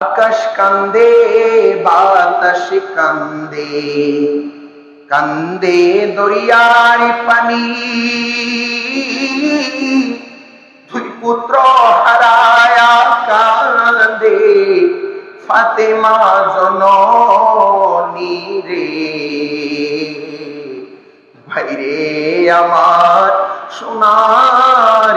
আকাশ কান্দে, বাতাস কান্দে কান্দে দরিয়ার পানি। দুই পুত্র হারায়া কান্দে, ফাতেমা জননী রে। ভাইরে আমার সোনার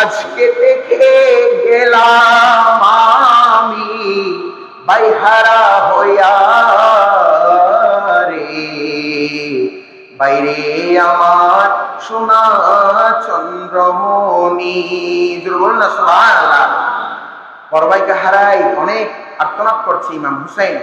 আজকে দেখে গেলাম আমি, বাইহারা হইয়া রে। বাইরে আমার সোনা চন্দ্রমণি বল না, সুবহানাল্লাহ। পরবাইকে হারাই অনেক আর্তনাদ করছে ইমাম হুসাইন।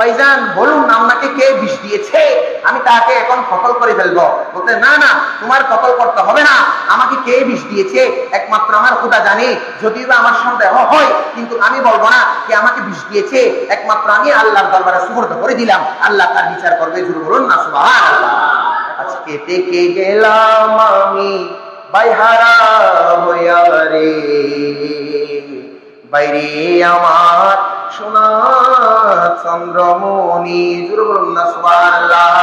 ভাইজান, বলুন আপনাকে কে বিষ দিয়েছে? আমি তাকে এখন করে ফেলব। বলতে, না না, তোমার করতে হবে না। আমাকে কে বিষ দিয়েছে? একমাত্র আমার খুদা জানে। যদিও আমার সন্দেহ হয়, কিন্তু আমি বলব না কে আমাকে বিষ দিয়েছে। একমাত্র আমি আল্লাহর দরবারে সুবর্দ করে দিলাম। আল্লাহ তার বিচার করবে জুড়ে বলুন না, সুবহানাল্লাহ। আজকে থেকে গেলাম আমি? বাইহারা হইয়া রে। বাইরে আমার সোনা চন্দ্রমণি সুবহানাল্লাহ।